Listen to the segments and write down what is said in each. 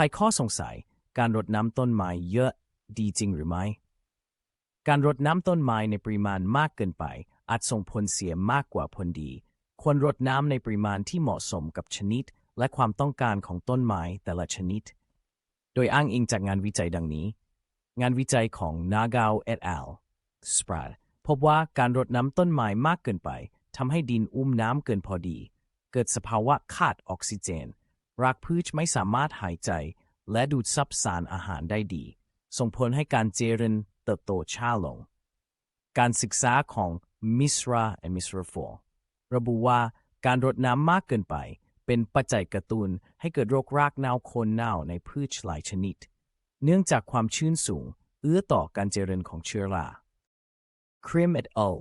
คลายข้อสงสัย การรดน้ำต้นไม้เยอะดีจริงหรือไม่ การรดน้ำต้นไม้ในปริมาณมากเกินไป อาจส่งผลเสียมากกว่าผลดี ควรรดน้ำในปริมาณที่เหมาะสมกับชนิด และความต้องการของต้นไม้แต่ละชนิด โดยอ้างอิงจากงานวิจัยดังนี้ งานวิจัยของ Nagao et al. s p r a t พบว่าการรดน้ำต้นไม้มากเกินไปทำให้ดินอุ้มน้ำเกินพอดี เกิดสภาวะขาดออกซิเจน รากพืชไม่สามารถหายใจ และดูดซับสารอาหารได้ดี ส่งผลให้การเจริญเติบโตช้าลง การศึกษาของ Misra and Misra 4ระบุว่าการรดน้ำมากเกินไป เป็นปัจจัยกระตุ้นให้เกิดโรครากเน่าโคนเน่าในพืชหลายชนิด เนื่องจากความชื้นสูง เอื้อต่อการเจริญของเชื้อรา Krim et al.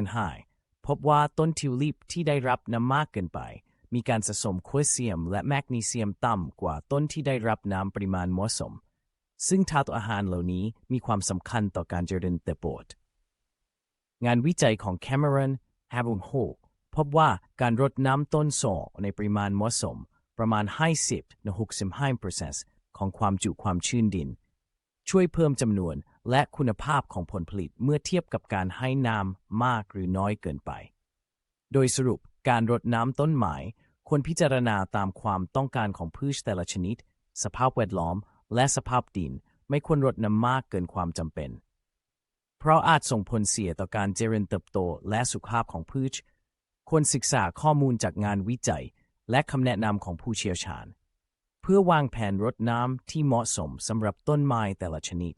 2005พบว่าต้นทิวลิปที่ได้รับน้ำมากเกินไป มีการสะสมแคลเซียม และแมกนีเซียมต่ำกว่าต้นที่ได้รับน้ำปริมาณเหมาะสม ซึ่งธาตุอาหารเหล่านี้มีความสำคัญต่อการเจริญเติบโตงานวิจัยของ Cameron h a b u n h o พบว่าการรดน้ำต้นโซในปริมาณเหมาะสม ประมาณ 50-65%ของความจุความชื้นดิน ช่วยเพิ่มจำนวนและคุณภาพของผลผลิตเมื่อเทียบกับการให้น้ำมากหรือน้อยเกินไป โดยสรุปการรดน้ำต้นไม้ ควรพิจารณาตามความต้องการของพืชแต่ละชนิด สภาพแวดล้อม และสภาพดิน ไม่ควรรดน้ำมากเกินความจำเป็น เพราะอาจส่งผลเสียต่อการเจริญเติบโตและสุขภาพของพืช ควรศึกษาข้อมูลจากงานวิจัย และคำแนะนำของผู้เชี่ยวชาญ เพื่อวางแผนรดน้ำที่เหมาะสมสำหรับต้นไม้แต่ละชนิด